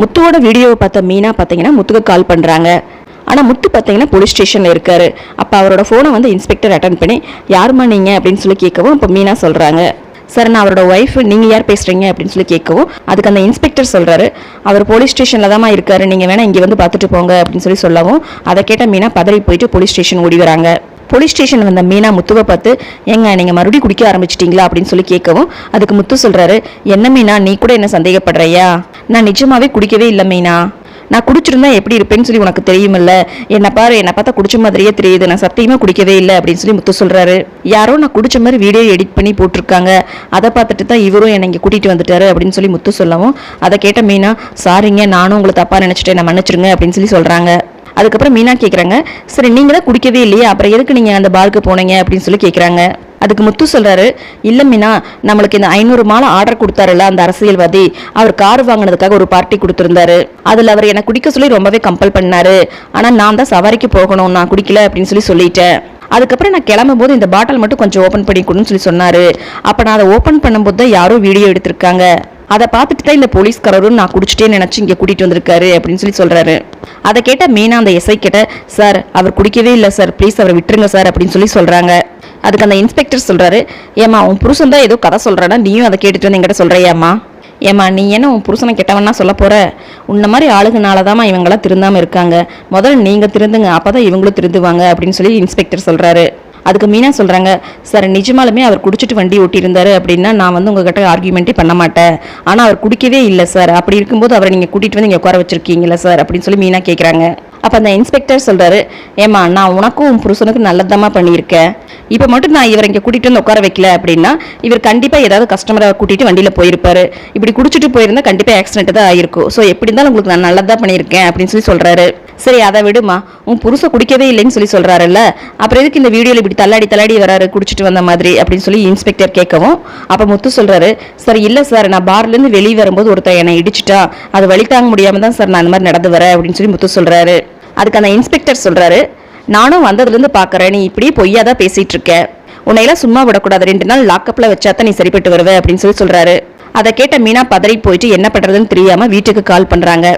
முத்துவோட வீடியோவை பார்த்த மீனா பார்த்தீங்கன்னா முத்துக்கு கால் பண்ணுறாங்க ஆனால் முத்து பார்த்தீங்கன்னா போலீஸ் ஸ்டேஷனில் இருக்காரு. அப்போ அவரோட ஃபோனை வந்து இன்ஸ்பெக்டர் அட்டன் பண்ணி யாருமா நீங்கள் அப்படின்னு சொல்லி கேட்கவும் அப்போ மீனா சொல்கிறாங்க சார் நான் அவரோட ஒய்ஃப் நீங்கள் யார் பேசுகிறீங்க அப்படின்னு சொல்லி கேட்கவும் அதுக்கு அந்த இன்ஸ்பெக்டர் சொல்கிறாரு அவர் போலீஸ் ஸ்டேஷனில் தான் இருக்காரு. நீங்கள் வேணால் இங்கே வந்து பார்த்துட்டு போங்க. அப்படின்னு சொல்லி சொல்லவும் அதை கேட்ட மீனா பதறி போயிட்டு போலீஸ் ஸ்டேஷன் ஓடி வராங்க. போலீஸ் ஸ்டேஷன் வந்த மீனா முத்துவை பார்த்து ஏங்க நீங்கள் மறுபடியும் குடிக்க ஆரம்பிச்சிட்டிங்களா? அப்படின்னு சொல்லி கேட்கவும் அதுக்கு முத்து சொல்கிறாரு என்ன மீனா நீ கூட என்ன சந்தேகப்படுறியா? நான் நிஜமாவே குடிக்கவே இல்லை மீனா. நான் குடிச்சிருந்தா எப்படி இருப்பேன்னு சொல்லி உனக்கு தெரியுமில்ல. என்னை பாரு என்னை பார்த்தா குடிச்ச மாதிரியே தெரியுது. நான் சத்தியமா குடிக்கவே இல்லை அப்படின்னு சொல்லி முத்து சொல்றாரு. யாரோ நான் குடிச்ச மாதிரி வீடியோ எடிட் பண்ணி போட்டிருக்காங்க. அதை பார்த்துட்டு தான் இவரும் என்னை இங்கே கூட்டிட்டு வந்துட்டாரு அப்படின்னு சொல்லி முத்து சொல்லவும். அதை கேட்ட மீனா சாரிங்க நானும் உங்களை தப்பா நினைச்சிட்டேன். நான் மன்னிச்சிருங்க அப்படின்னு சொல்லி சொல்றாங்க. அதுக்கப்புறம் மீனா கேட்குறாங்க சரி நீங்கள் தான் குடிக்கவே இல்லையா அப்புறம் எதுக்கு நீங்கள் அந்த பாருக்கு போனீங்க? அப்படின்னு சொல்லி கேட்குறாங்க அதுக்கு முத்து சொல்கிறாரு இல்லை மீனா நம்மளுக்கு இந்த ஐநூறு மாலை ஆர்டர் கொடுத்தாருல்ல அந்த அரசியல்வாதி அவர் கார் வாங்கினதுக்காக ஒரு பார்ட்டி கொடுத்துருந்தாரு. அதில் அவர் என்னை குடிக்க சொல்லி ரொம்பவே கம்பல் பண்ணாரு. ஆனால் நான் தான் சவாரிக்கு போகணும் நான் குடிக்கல அப்படின்னு சொல்லி சொல்லிட்டேன். அதுக்கப்புறம் நான் கிளம்பும் போது இந்த பாட்டில் மட்டும் கொஞ்சம் ஓப்பன் பண்ணி கொடுன்னு சொல்லி சொன்னாரு. அப்போ நான் அதை ஓப்பன் பண்ணும்போது தான் யாரோ வீடியோ எடுத்திருக்காங்க. அதை பார்த்துட்டு தான் இந்த போலீஸ்காரரும் நான் குடிச்சிட்டே நினச்சி இங்கே கூட்டிகிட்டு வந்திருக்காரு அப்படின்னு சொல்லி சொல்கிறாரு அதை கேட்ட மீனா அந்த எஸ்ஐ கிட்ட சார் அவர் குடிக்கவே இல்லை சார். ப்ளீஸ் அவரை விட்டுருங்க சார் அப்படின்னு சொல்லி சொல்கிறாங்க அதுக்கு அந்த இன்ஸ்பெக்டர் சொல்கிறாரு ஏமா உன் புருஷன் தான் ஏதோ கதை சொல்கிறானா நீயும் அதை கேட்டுட்டு வந்து எங்கிட்ட சொல்றியாம்மா? ஏமா நீ என்ன உன் புருஷனை கெட்டவனா சொல்ல போகிற உன்ன மாதிரி ஆளுங்கனால தாம்மா இவங்கெல்லாம் திருந்தாமல் இருக்காங்க. முதல்ல நீங்கள் திருந்துங்க அப்போ தான் இவங்களும் திருந்துவாங்க அப்படின்னு சொல்லி இன்ஸ்பெக்டர் சொல்கிறாரு அதுக்கு மீனா சொல்கிறாங்க சார் நிஜமாலுமே அவர் குடிச்சிட்டு வண்டி ஓட்டியிருந்தாரு அப்படின்னா நான் வந்து உங்ககிட்ட ஆர்கியூமெண்ட்டே பண்ண மாட்டேன். ஆனால் அவர் குடிக்கவே இல்லை சார். அப்படி இருக்கும்போது அவரை நீங்கள் கூட்டிகிட்டு வந்து இங்கே உட்கார வச்சிருக்கீங்களா சார் அப்படின்னு சொல்லி மீனா கேட்குறாங்க அப்போ அந்த இன்ஸ்பெக்டர் சொல்கிறாரு ஏமா நான் உனக்கும் உன் புருஷனுக்கு பண்ணியிருக்கேன். இப்போ மட்டும் நான் இவரை இங்கே கூட்டிகிட்டு வந்து உட்கார வைக்கல அப்படின்னா இவர் கண்டிப்பாக ஏதாவது கஸ்டமரை கூட்டிட்டு வண்டியில் போயிருப்பாரு. இப்படி குடிச்சிட்டு போயிருந்தா கண்டிப்பாக ஆக்சிடென்ட் தான் ஆயிருக்கும். ஸோ எப்படி இருந்தாலும் உங்களுக்கு நான் நல்லதாக பண்ணியிருக்கேன் அப்படின்னு சொல்லி சொல்கிறாரு சரி அதை விடுமா. உன் புருஷன் குடிக்கவே இல்லைன்னு சொல்லி சொல்கிறாருல்ல அப்புறம் எதுக்கு இந்த வீடியோவில் இப்படி தள்ளாடி தள்ளாடி வராரு குடிச்சிட்டு வந்த மாதிரி அப்படின்னு சொல்லி இன்ஸ்பெக்டர் கேட்கவும் அப்போ முத்து சொல்கிறாரு சார் இல்லை சார் நான் பார்லேருந்து வெளியே வரும்போது ஒருத்தன் என்னை இடிச்சிட்டா. அது வழி தாங்க முடியாம தான் சார் நான் அந்த மாதிரி நடந்து வரேன் அப்படின்னு சொல்லி முத்து சொல்கிறாரு அதுக்கு அந்த இன்ஸ்பெக்டர் சொல்கிறாரு நானும் வந்ததுலேருந்து பார்க்குறேன் நீ இப்படியே பொய்யா தான் பேசிகிட்டு இருக்கேன் உன்னையெல்லாம் சும்மா விடக்கூடாது ரெண்டு நாள் லாக்கப்பில் வச்சா தான் நீ சரிப்பட்டு வருவ அப்படின்னு சொல்லி சொல்கிறாரு அதை கேட்ட மீனா பதறி போயிட்டு என்ன பண்ணுறதுன்னு தெரியாமல் வீட்டுக்கு கால் பண்ணுறாங்க